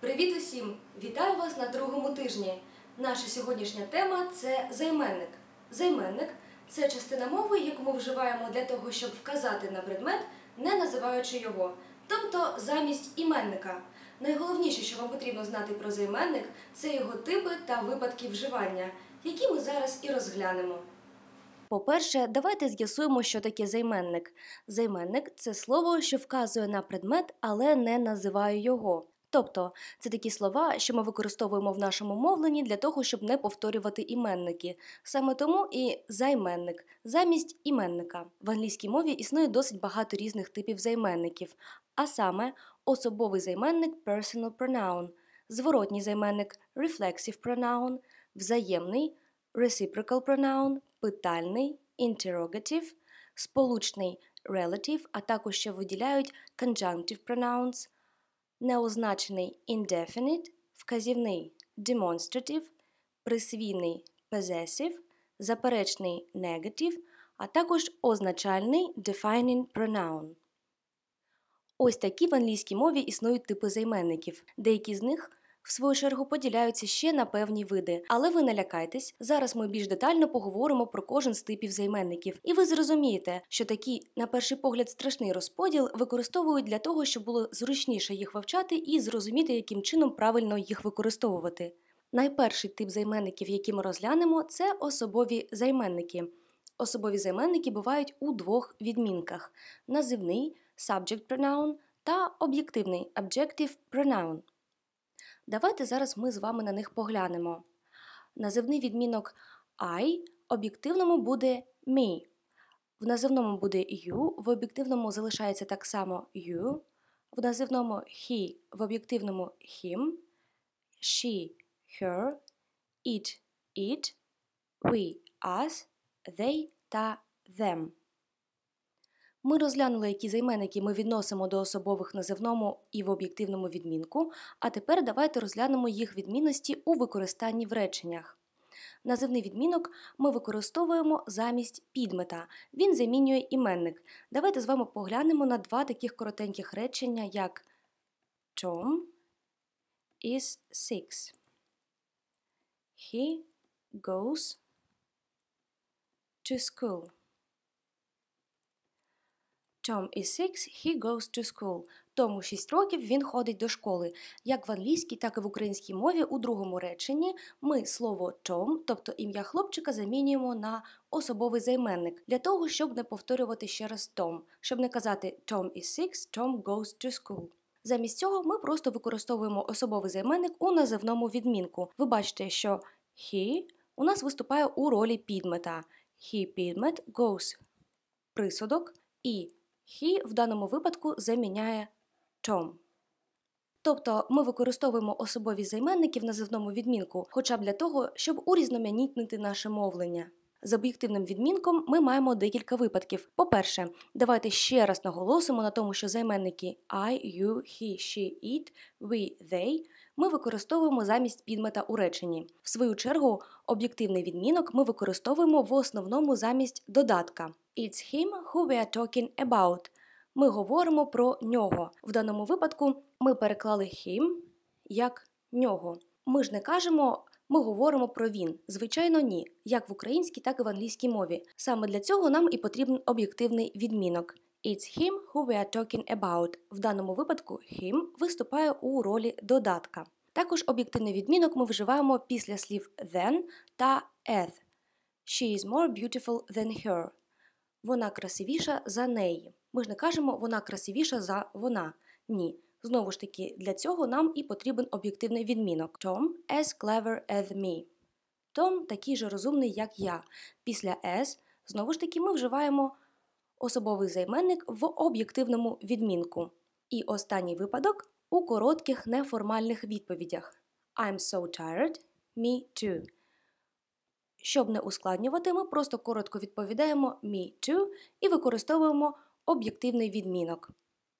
Привіт усім! Вітаю вас на другому тижні. Наша сьогоднішня тема це займенник. Займенник це частина мови, яку ми вживаємо для того, щоб вказати на предмет, не називаючи його, тобто замість іменника. Найголовніше, що вам потрібно знати про займенник, це його типи та випадки вживання, які ми зараз і розглянемо. По-перше, давайте з'ясуємо, що таке займенник. Займенник це слово, що вказує на предмет, але не називає його. Тобто, це такі слова, що ми використовуємо в нашому мовленні для того, щоб не повторювати іменники. Саме тому і займенник замість іменника. В англійській мові існує досить багато різних типів займенників, а саме особовий займенник personal pronoun, зворотній займенник reflexive pronoun, взаємний reciprocal pronoun, питальний interrogative, сполучний relative, а також ще виділяють conjunctive pronouns, неозначений indefinite, вказівний demonstrative, присвійний possessive, заперечний negative, а також означальний defining pronoun. Ось такі в англійській мові існують типи займенників. Деякі з них в свою чергу поділяються ще на певні види, але ви не лякайтесь. Зараз ми більш детально поговоримо про кожен з типів займенників, і ви зрозумієте, що такий, на перший погляд, страшний розподіл використовують для того, щоб було зручніше їх вивчати і зрозуміти, яким чином правильно їх використовувати. Найперший тип займенників, які ми розглянемо, це особові займенники. Особові займенники бувають у двох відмінках: називний subject pronoun та об'єктивний objective pronoun. Давайте зараз ми з вами на них поглянемо. Називний відмінок I об'єктивному буде me. В називному буде you, в об'єктивному залишається так само you, в називному he, в об'єктивному him, she, her, it, it, we, us, they та them. Ми розглянули, які займенники ми відносимо до особових називному і в об'єктивному відмінку, а тепер давайте розглянемо їх відмінності у використанні в реченнях. Називний відмінок ми використовуємо замість підмета. Він замінює іменник. Давайте з вами поглянемо на два таких коротеньких речення, як Tom is six. He goes to school. Tom is six, he goes to school. Тому 6 років він ходить до школи. Як в англійській, так і в українській мові у другому реченні ми слово Tom, тобто ім'я хлопчика, замінюємо на особовий займенник для того, щоб не повторювати ще раз Tom, щоб не казати Tom is six, Tom goes to school. Замість цього ми просто використовуємо особовий займенник у називному відмінку. Ви бачите, що he у нас виступає у ролі підмета. He підмет goes присудок і He в даному випадку заміняє Tom. Тобто ми використовуємо особові займенники в називному відмінку, хоча б для того, щоб урізноманітнити наше мовлення. З об'єктивним відмінком ми маємо декілька випадків. По-перше, давайте ще раз наголосимо на тому, що займенники I, you, he, she, it, we, they ми використовуємо замість підмета у реченні. В свою чергу, об'єктивний відмінок ми використовуємо в основному замість додатка. It's him who we are talking about. Ми говоримо про нього. В даному випадку ми переклали him як нього. Ми ж не кажемо. Ми говоримо про він. Звичайно, ні, як в українській, так і в англійській мові. Саме для цього нам і потрібен об'єктивний відмінок. It's him who we are talking about. В даному випадку him виступає у ролі додатка. Також об'єктивний відмінок ми вживаємо після слів than та as. She is more beautiful than her. Вона красивіша за неї. Ми ж не кажемо вона красивіша за вона. Ні. Знову ж таки, для цього нам і потрібен об'єктивний відмінок. Tom as clever as me. Том такий же розумний, як я. Після as, знову ж таки, ми вживаємо особовий займенник в об'єктивному відмінку. І останній випадок у коротких неформальних відповідях. I'm so tired, me too. Щоб не ускладнювати, ми просто коротко відповідаємо me too і використовуємо об'єктивний відмінок.